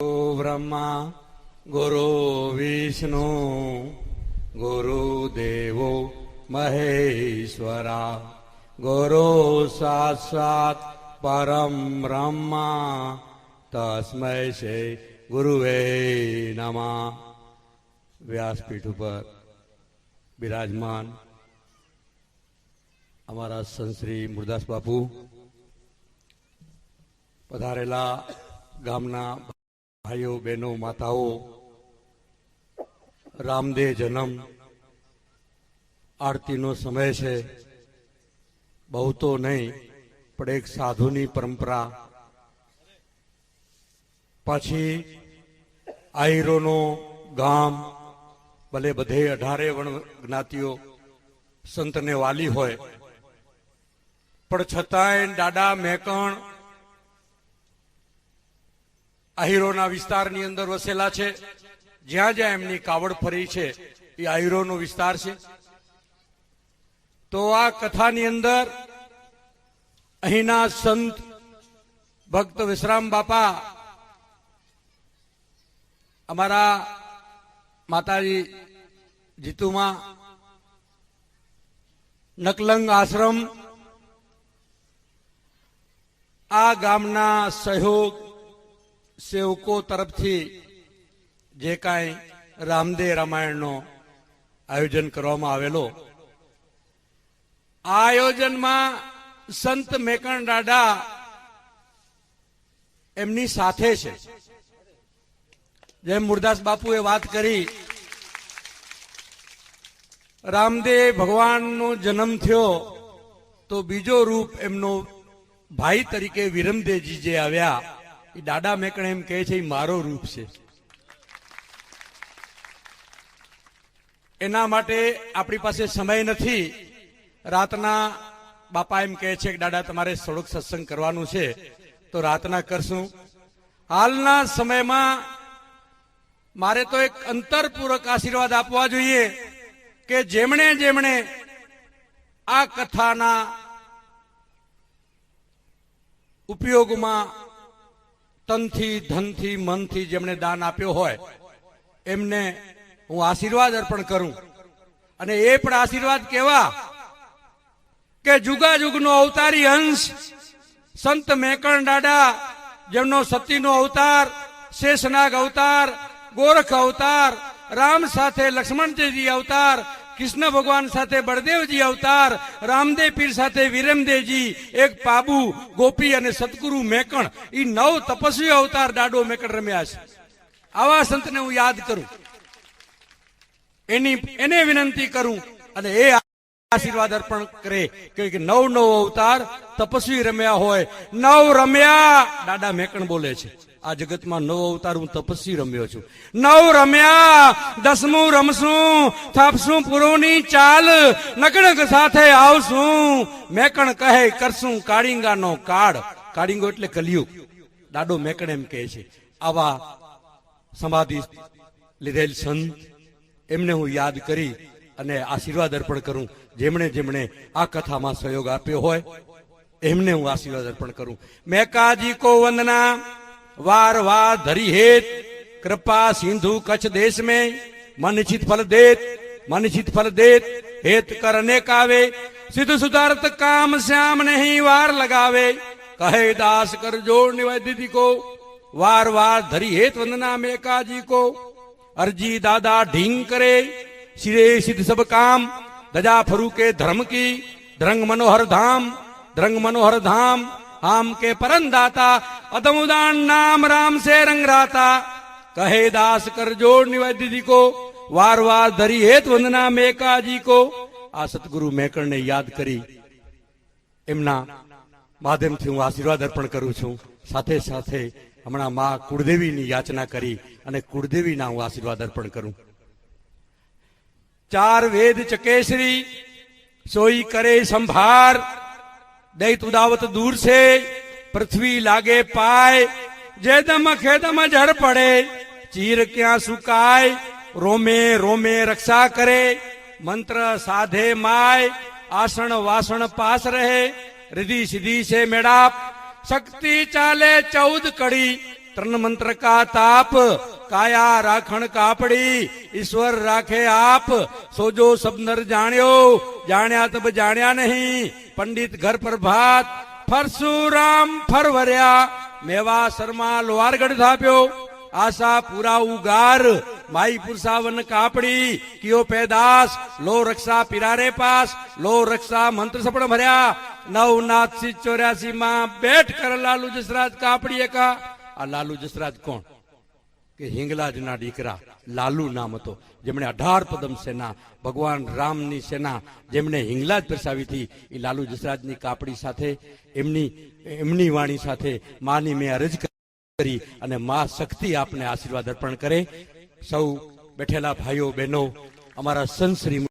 બ્રહ્મા ગુરુ વિષ્ણુ ગુરુ દેવો મહેશ્વરા ગુરુ સાક્ષાત પરમ બ્રહ્મા તસ્મય છે ગુરુવે નમા વ્યાસપીઠ ઉપર બિરાજમાન અમારા સંશ્રી મુરદાસ બાપુ પધારેલા ગામના ભાઈઓ, બહેનો, માતાઓ રામદેવ જન્મ. આરતીનો સમય છે. બહુ તો નહીં, પણ એક સાધુની પરંપરા. પછી આયરોનો ગામ, ભલે બધે અઢારે વણ જ્ઞાતિઓ સંતને વાલી હોય, પણ છતાંય દાડા મેકણ આહિરોના વિસ્તારની અંદર વસેલા છે. જ્યાં જ્યાં એમની કાવડ ફરી છે, એ આહિરોનો વિસ્તાર છે. તો આ કથાની અંદર અહીંના સંત ભક્ત વિશ્રામ બાપા, અમારા માતાજી જીતુમાં, નકલંગ આશ્રમ, આ ગામના સહયોગ સેવકો તરફથી જે કાંઈ રામદેવ રામાયણનો આયોજન કરવામાં આવેલો. આ આયોજનમાં સંત મેકણ દાડા એમની સાથે છે. જેમ મુરદાસ બાપુએ વાત કરી, રામદેવ ભગવાનનો જન્મ થયો તો બીજો રૂપ એમનો ભાઈ તરીકે વિરમદેવજી જે આવ્યા. એ દાદા મેકણે એમ કહે છે એ મારો રૂપ છે. એના માટે આપણી પાસે સમય નથી. રાતના બાપા એમ કહે છે કે, દાદા, તમારે થોડોક સત્સંગ કરવાનું છે, તો રાતના કરશું. હાલના સમયમાં મારે તો એક અંતરપૂર્વક આશીર્વાદ આપવા જોઈએ કે જેમણે જેમણે આ કથાના ઉપયોગમાં તનથી, ધનથી, મનથી જેમણે દાન આપ્યો હોય, એમને હું આશીર્વાદ અર્પણ કરું. અને એ પણ આશીર્વાદ કેવા? કે જુગા જુગનો અવતારી અંશ સંત મેકણ દાડા જેમનો સતીનો અવતાર, શેષનાગ અવતાર, ગોરખ અવતાર, રામ સાથે લક્ષ્મણજીજી અવતાર કૃષ્ણ ભગવાન સાથે બળદેવજી અવતાર, રામદેવ પીર સાથે વિરમદેવજી, એક પાબુ ગોપી અને સદગુરુ મેકણ એ નવ તપસ્વી અવતાર દાડો મેકણ રમ્યા છે. આવા સંતને હું યાદ કરું. એની, એને વિનંતી કરું અને એ આશીર્વાદ અર્પણ કરે કે નવ નવ અવતાર તપસ્વી રમ્યા હોય. નવ રમ્યા દાદા મેકણ બોલે છે. આ જગતમાં નવ અવતાર હું તપસ્વી રમ્યો છું. નવ રમ્યા, દસમું રમશું, થાપશું પુરોની ચાલ, નકણક સાથે આવશું. મેકણ કહે, કરશું કાળિંગાનો કાળ. કાળિંગો એટલે કલિયુગ. દાડો મેકણ એમ કહે છે. આવા સમાધિ લીધેલ સંત, એમને હું યાદ કરી અને આશીર્વાદ અર્પણ કરું. જેમણે જેમણે આ કથામાં સહયોગ આપ્યો હોય, એમને હું આશીર્વાદ અર્પણ કરું. મેકાજી કો વંદના. वार धरी हेत। कृपा सिंधु कच्छ देश में मनचित फल देत मनचित फल देत। हेत करने कावे, सिद्ध सुधारत काम श्याम नहीं वार लगावे। कहे दास कर जोड़ निवेदिति को, वार वार धरी हेत वंदना मेका जी को। अर्जी दादा ढींग करे, सिरे सिद्ध सब काम। दजा फरू के धर्म की ध्रंग मनोहर धाम ध्रंग मनोहर धाम। आम के परम दाता अदमुदान नाम राम से रंग राता कहे दास कर जोड़ निवेदित को वार वार धरी हेत वंदना मेकाजी को આ સતગુરુ મેકણને યાદ કરી એમના માધ્યમથી હું આશીર્વાદ અર્પણ કરું છું સાથે સાથે હમણાં મા કુળદેવીની યાચના કરી અને કુળદેવીના હું આશીર્વાદ અર્પણ કરું ચાર વેદ ચકેશરી સોઈ કરે સંભાર દૈત ઉદાવત દૂર છે પૃથ્વી લાગે પાય, જે દમ ખેદમ જળ પડે, ચીર ક્યાં સુકાય, રોમે રોમે રક્ષા કરે, મંત્ર સાધે માય, આસણ વાસણ પાસ રહે, રિધિ સિદ્ધિ છે મેળાપ, શક્તિ ચાલે ચૌદ કડી, ત્રણ મંત્ર કા તાપ, કાયા રાખણ કાપડી, ઈશ્વર રાખે આપ, સોજો સબનર જાણ્યો, જાણ્યા તબ જાણ્યા નહીં, પંડિત ઘર પર પરશુરામ ફરવર્યા. મેવા શર્મા લોહારગઢ થાપ્યો. આશા પુરા ઉગાર. માઈ પુરસાવન કાપડી. કિયો પેદાસ લો રક્ષા પિરારે પાસ. લો રક્ષા મંત્ર સપણ ભર્યા. નવનાથ સી ચોર્યાસી માં બેઠ કર લાલુ જસરાજ કાપડી એકા. આ લાલુ જસરાજ કોણ? કે હિંગલાજના દીકરા લાલુ નામ હતો, જેમણે અઢાર પદમ સેના, ભગવાન રામની સેના, જેમણે હિંગલાજ દર્શાવી હતી. એ લાલુ જસરાજની કાપડી સાથે, એમની એમની વાણી સાથે માની મેં અરજ કરી અને મા શક્તિ આપને આશીર્વાદ અર્પણ કરે. સૌ બેઠેલા ભાઈઓ, બહેનો, અમારા સંત શ્રી